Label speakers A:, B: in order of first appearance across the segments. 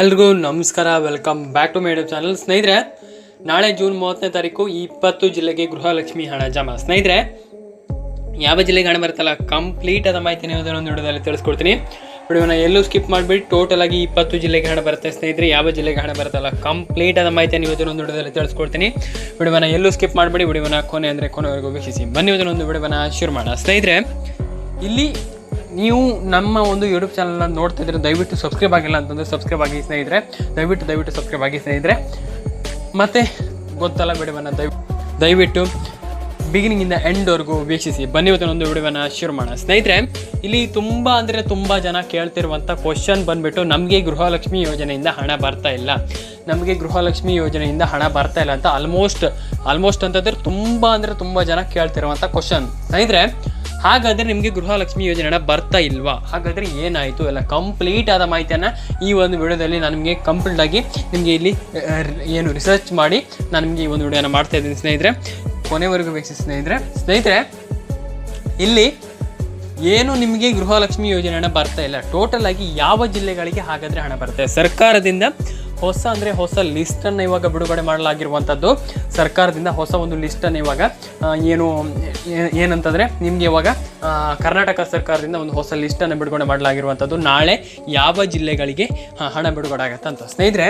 A: ಎಲ್ರಿಗೂ ನಮಸ್ಕಾರ, welcome back to madam channel. ಸ್ನೇಹಿತರೆ, ನಾಳೆ ಜೂನ್ ಮೂವತ್ತನೇ ತಾರೀಕು ಇಪ್ಪತ್ತು ಜಿಲ್ಲೆಗೆ ಗೃಹಲಕ್ಷ್ಮಿ ಹಣ ಜಮಾ. ಸ್ನೇಹಿತರೆ, ಯಾವ ಜಿಲ್ಲೆಗೆ ಹಣ ಬರುತ್ತಲ್ಲ ಕಂಪ್ಲೀಟ್ ಆದ ಮಾಹಿತಿ ಒಂದು ವಿಡಿಯೋದಲ್ಲಿ ತಿಳಿಸ್ಕೊಡ್ತೀನಿ. ವಿಡಿಯೋನ ಎಲ್ಲೂ ಸ್ಕಿಪ್ ಮಾಡಿಬಿಟ್ಟು ಟೋಟಲ್ ಆಗಿ ಇಪ್ಪತ್ತು ಜಿಲ್ಲೆಗೆ ಹಣ ಬರುತ್ತೆ. ಸ್ನೇಹಿತರೆ, ಯಾವ ಜಿಲ್ಲೆಗೆ ಹಣ ಬರುತ್ತಲ್ಲ ಕಂಪ್ಲೀಟ್ ಆದ ಮಾಹಿತಿ ಒಂದು ವಿಡಿಯೋದಲ್ಲಿ ತಿಳಿಸ್ಕೊಡ್ತೀನಿ. ವಿಡಿಯೋನ ಎಲ್ಲೂ ಸ್ಕಿಪ್ ಮಾಡಿಬಿಡಿ. ವಿಡಿಯೋನ ಕೊನೆ ಅಂದರೆ ಕೊನೆವರೆಗೂ ವೀಕ್ಷಿಸಿ. ಬನ್ನಿ ಒಂದು ವಿಡಿಯೋನ ಶುರು ಮಾಡೋಣ. ಸ್ನೇಹಿತರೆ, ಇಲ್ಲಿ ನೀವು ನಮ್ಮ ಒಂದು ಯೂಟ್ಯೂಬ್ ಚಾನಲ್ನ ನೋಡ್ತಾ ಇದ್ರೆ ದಯವಿಟ್ಟು ಸಬ್ಸ್ಕ್ರೈಬ್ ಆಗಿಲ್ಲ ಅಂತಂದರೆ ಸಬ್ಸ್ಕ್ರೈಬ್ ಆಗಿ ಸ್ನೇಹಿತರೆ. ದಯವಿಟ್ಟು ದಯವಿಟ್ಟು ಸಬ್ಸ್ಕ್ರೈಬ್ ಆಗಿ ಸ್ನೇಹಿತರೆ. ಮತ್ತು ಗೊತ್ತಲ್ಲ ವಿಡಿಯೋವನ್ನು ದಯ ದಯವಿಟ್ಟು ಬಿಗಿನಿಂಗಿಂದ ಎಂಡ್ವರೆಗೂ ವೀಕ್ಷಿಸಿ. ಬನ್ನಿ ಒಂದು ವಿಡಿಯೋವನ್ನು ಶುರು ಮಾಡೋಣ. ಸ್ನೇಹಿತರೆ, ಇಲ್ಲಿ ತುಂಬ ಅಂದರೆ ತುಂಬ ಜನ ಕೇಳ್ತಿರುವಂಥ ಕ್ವಶನ್ ಬಂದುಬಿಟ್ಟು, ನಮಗೆ ಗೃಹಲಕ್ಷ್ಮಿ ಯೋಜನೆಯಿಂದ ಹಣ ಬರ್ತಾ ಇಲ್ಲ. ನಮಗೆ ಗೃಹಲಕ್ಷ್ಮಿ ಯೋಜನೆಯಿಂದ ಹಣ ಬರ್ತಾ ಇಲ್ಲ ಅಂತ ಆಲ್ಮೋಸ್ಟ್ ಆಲ್ಮೋಸ್ಟ್ ಅಂತಂದರೆ ತುಂಬ ಅಂದರೆ ತುಂಬ ಜನ ಕೇಳ್ತಿರುವಂಥ ಕ್ವಶನ್ ಸ್ನೇಹಿತರೆ ಹಾಗಾದರೆ ನಿಮಗೆ ಗೃಹಲಕ್ಷ್ಮಿ ಯೋಜನೆ ಬರ್ತಾ ಇಲ್ವಾ? ಹಾಗಾದರೆ ಏನಾಯಿತು? ಎಲ್ಲ ಕಂಪ್ಲೀಟ್ ಆದ ಮಾಹಿತಿಯನ್ನು ಈ ಒಂದು ವಿಡಿಯೋದಲ್ಲಿ ನಾನು ನಿಮಗೆ ಕಂಪ್ಲೀಟ್ ಆಗಿ ನಿಮಗೆ ಇಲ್ಲಿ ಏನು ರಿಸರ್ಚ್ ಮಾಡಿ ನಾನು ನಿಮಗೆ ಈ ಒಂದು ವಿಡಿಯೋನ ಮಾಡ್ತಾ ಇದ್ದೀನಿ ಸ್ನೇಹಿತರೆ. ಕೊನೆವರೆಗೂ ವೀಕ್ಷಿಸಿ ಸ್ನೇಹಿತರೆ. ಸ್ನೇಹಿತರೆ, ಇಲ್ಲಿ ಏನು ನಿಮಗೆ ಗೃಹಲಕ್ಷ್ಮಿ ಯೋಜನೆ ಬರ್ತಾ ಇಲ್ಲ. ಟೋಟಲ್ ಆಗಿ ಯಾವ ಜಿಲ್ಲೆಗಳಿಗೆ ಹಾಗಾದರೆ ಹಣ ಬರುತ್ತೆ? ಸರ್ಕಾರದಿಂದ ಹೊಸ ಅಂದರೆ ಹೊಸ ಲಿಸ್ಟನ್ನು ಇವಾಗ ಬಿಡುಗಡೆ ಮಾಡಲಾಗಿರುವಂಥದ್ದು ಸರ್ಕಾರದಿಂದ ಹೊಸ ಒಂದು ಲಿಸ್ಟನ್ನು ಇವಾಗ ಏನು ಏನಂತಂದರೆ ನಿಮಗೆ ಇವಾಗ ಕರ್ನಾಟಕ ಸರ್ಕಾರದಿಂದ ಒಂದು ಹೊಸ ಲಿಸ್ಟನ್ನು ಬಿಡುಗಡೆ ಮಾಡಲಾಗಿರುವಂಥದ್ದು ನಾಳೆ ಯಾವ ಜಿಲ್ಲೆಗಳಿಗೆ ಹಣ ಬಿಡುಗಡೆ ಆಗತ್ತೆ ಅಂತ. ಸ್ನೇಹಿತರೆ,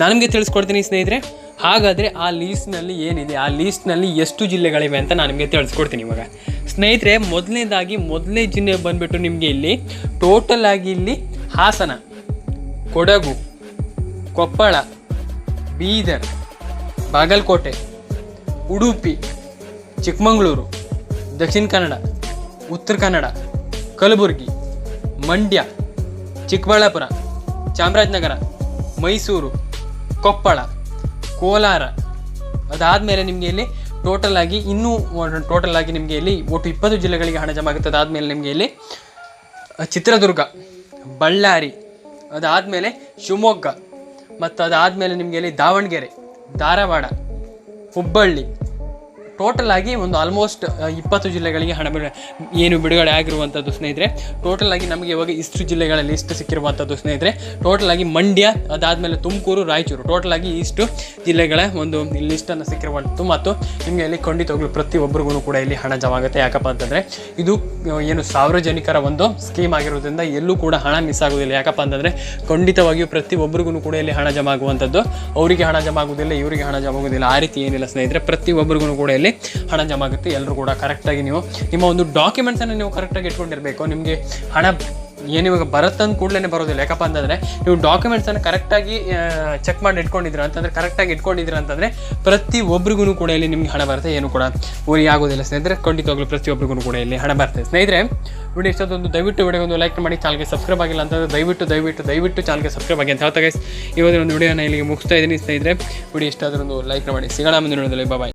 A: ನಾನು ನಿಮಗೆ ತಿಳಿಸ್ಕೊಡ್ತೀನಿ ಸ್ನೇಹಿತರೆ, ಹಾಗಾದರೆ ಆ ಲೀಸ್ಟ್ನಲ್ಲಿ ಏನಿದೆ? ಆ ಲೀಸ್ಟ್ನಲ್ಲಿ ಎಷ್ಟು ಜಿಲ್ಲೆಗಳಿವೆ ಅಂತ ನಾನು ನಿಮಗೆ ತಿಳಿಸ್ಕೊಡ್ತೀನಿ ಇವಾಗ. ಸ್ನೇಹಿತರೆ, ಮೊದಲನೇದಾಗಿ ಮೊದಲನೇ ಜಿಲ್ಲೆ ಬಂದುಬಿಟ್ಟು ನಿಮಗೆ ಇಲ್ಲಿ ಟೋಟಲ್ ಆಗಿ ಇಲ್ಲಿ ಹಾಸನ, ಕೊಡಗು ಕೊಪ್ಪಳ, ಬೀದರ್, ಬಾಗಲಕೋಟೆ, ಉಡುಪಿ, ಚಿಕ್ಕಮಗಳೂರು, ದಕ್ಷಿಣ ಕನ್ನಡ, ಉತ್ತರ ಕನ್ನಡ, ಕಲಬುರಗಿ, ಮಂಡ್ಯ, ಚಿಕ್ಕಬಳ್ಳಾಪುರ, ಚಾಮರಾಜನಗರ, ಮೈಸೂರು, ಕೊಪ್ಪಳ, ಕೋಲಾರ. ಅದಾದಮೇಲೆ ನಿಮಗೆ ಇಲ್ಲಿ ಟೋಟಲ್ ಆಗಿ ಇನ್ನೂ ಟೋಟಲ್ ಆಗಿ ನಿಮಗೆ ಇಲ್ಲಿ ಒಟ್ಟು ಇಪ್ಪತ್ತು ಜಿಲ್ಲೆಗಳಿಗೆ ಹಣ ಜಮಾ ಆಗುತ್ತೆ. ಅದಾದಮೇಲೆ ನಿಮಗೆ ಇಲ್ಲಿ ಚಿತ್ರದುರ್ಗ, ಬಳ್ಳಾರಿ, ಅದಾದಮೇಲೆ ಶಿವಮೊಗ್ಗ ಮತ್ತು ಅದಾದಮೇಲೆ ನಿಮಗೆ ಇಲ್ಲಿ ದಾವಣಗೆರೆ ಧಾರವಾಡ ಹುಬ್ಬಳ್ಳಿ ಟೋಟಲ್ ಆಗಿ ಒಂದು ಆಲ್ಮೋಸ್ಟ್ ಇಪ್ಪತ್ತು ಜಿಲ್ಲೆಗಳಿಗೆ ಹಣ ಬಿಡುಗಡೆ ಏನು ಬಿಡುಗಡೆ ಆಗಿರುವಂಥದ್ದು ಸ್ನೇಹಿತರೆ. ಟೋಟಲ್ ಆಗಿ ನಮಗೆ ಇವಾಗ ಇಷ್ಟು ಜಿಲ್ಲೆಗಳ ಲಿಸ್ಟ್ ಸಿಕ್ಕಿರುವಂಥದ್ದು ಸ್ನೇಹಿತರೆ. ಟೋಟಲ್ ಆಗಿ ಮಂಡ್ಯ, ಅದಾದಮೇಲೆ ತುಮಕೂರು, ರಾಯಚೂರು. ಟೋಟಲ್ ಆಗಿ ಇಷ್ಟು ಜಿಲ್ಲೆಗಳ ಒಂದು ಲಿಸ್ಟನ್ನು ಸಿಕ್ಕಿರುವಂಥದ್ದು ಮತ್ತು ನಿಮಗೆ ಇಲ್ಲಿ ಖಂಡಿತವಾಗ್ಲೂ ಪ್ರತಿಯೊಬ್ಬರಿಗೂ ಕೂಡ ಇಲ್ಲಿ ಹಣ ಜಮಾ ಆಗುತ್ತೆ ಯಾಕಪ್ಪ ಅಂತಂದರೆ ಇದು ಏನು ಸಾರ್ವಜನಿಕರ ಒಂದು ಸ್ಕೀಮ್ ಆಗಿರೋದ್ರಿಂದ ಎಲ್ಲೂ ಕೂಡ ಹಣ ಮಿಸ್ ಆಗೋದಿಲ್ಲ. ಯಾಕಪ್ಪ ಅಂತಂದರೆ ಖಂಡಿತವಾಗಿಯೂ ಪ್ರತಿಯೊಬ್ಬರಿಗೂ ಕೂಡ ಇಲ್ಲಿ ಹಣ ಜಮಾ ಆಗುವಂಥದ್ದು ಅವರಿಗೆ ಹಣ ಜಮಾ ಆಗೋದಿಲ್ಲ ಇವರಿಗೆ ಹಣ ಜಮಾ ಆಗೋದಿಲ್ಲ ಆ ರೀತಿ ಏನಿಲ್ಲ ಸ್ನೇಹಿತರೆ. ಪ್ರತಿಯೊಬ್ಬರಿಗೂ ಕೂಡ ಇಲ್ಲಿ ಹಣ ಜಮಾ ಆಗುತ್ತೆ. ಎಲ್ಲರೂ ಕೂಡ ಕರೆಕ್ಟಾಗಿ ನೀವು ನಿಮ್ಮ ಒಂದು ಡಾಕ್ಯುಮೆಂಟ್ಸನ್ನು ನೀವು ಕರೆಕ್ಟಾಗಿ ಇಟ್ಕೊಂಡಿರಬೇಕು. ನಿಮಗೆ ಹಣ ಏನು ಇವಾಗ ಅಂತ ಕೂಡಲೇ ಬರೋದಿಲ್ಲ. ಯಾಕಪ್ಪ ಅಂತಂದರೆ ನೀವು ಡಾಕ್ಯುಮೆಂಟ್ಸನ್ನು ಕರೆಕ್ಟಾಗಿ ಚೆಕ್ ಮಾಡಿ ಇಟ್ಕೊಂಡಿದ್ದೀರಾ ಅಂತಂದರೆ ಕರೆಕ್ಟಾಗಿ ಇಟ್ಕೊಂಡಿದ್ದೀರಾ ಅಂತಂದರೆ ಪ್ರತಿ ಒಬ್ರಿಗೂ ಕೂಡ ಇಲ್ಲಿ ನಿಮಗೆ ಹಣ ಬರುತ್ತೆ. ಏನು ಕೂಡ ಊರಿ ಆಗೋದಿಲ್ಲ ಸ್ನೇಹಿತರೆ. ಖಂಡಿತವಾಗ್ಲೂ ಪ್ರತಿಯೊಬ್ಬರಿಗೂ ಕೂಡ ಇಲ್ಲಿ ಹಣ ಬರ್ತದೆ ಸ್ನೇಹಿತರೆ, ವಿಡಿಯೋ ಇಷ್ಟೊಂದು ದಯವಿಟ್ಟು ವಿಡಿಯೋ ಒಂದು ಲೈಕ್ ಮಾಡಿ ಚಾನಲ್ಗೆ ಸಬ್ಸ್ಕ್ರೈಬ್ ಆಗಿಲ್ಲ ಅಂತಂದರೆ ದಯವಿಟ್ಟು ದಯವಿಟ್ಟು ದಯವಿಟ್ಟು ಚಾನಲ್ಗೆ ಸಬ್ಸ್ಕ್ರೈಬ್ ಆಗಿ ಅಂತ ಹೇಳ್ತಾ ಗೈಸ್ ಇವತ್ತಿನ ಒಂದು ವಿಡಿಯೋನ ಇಲ್ಲಿಗೆ ಮುಗಿಸ್ತಾ ಇದ್ದೀನಿ ಸ್ನೇಹಿತರೆ. ವಿಡಿಯೋ ಇಷ್ಟ ಒಂದು ಲೈಕ್ ಮಾಡಿ. ಸಿಗೋಣ ಮುಂದಿನ ಬಾಯ್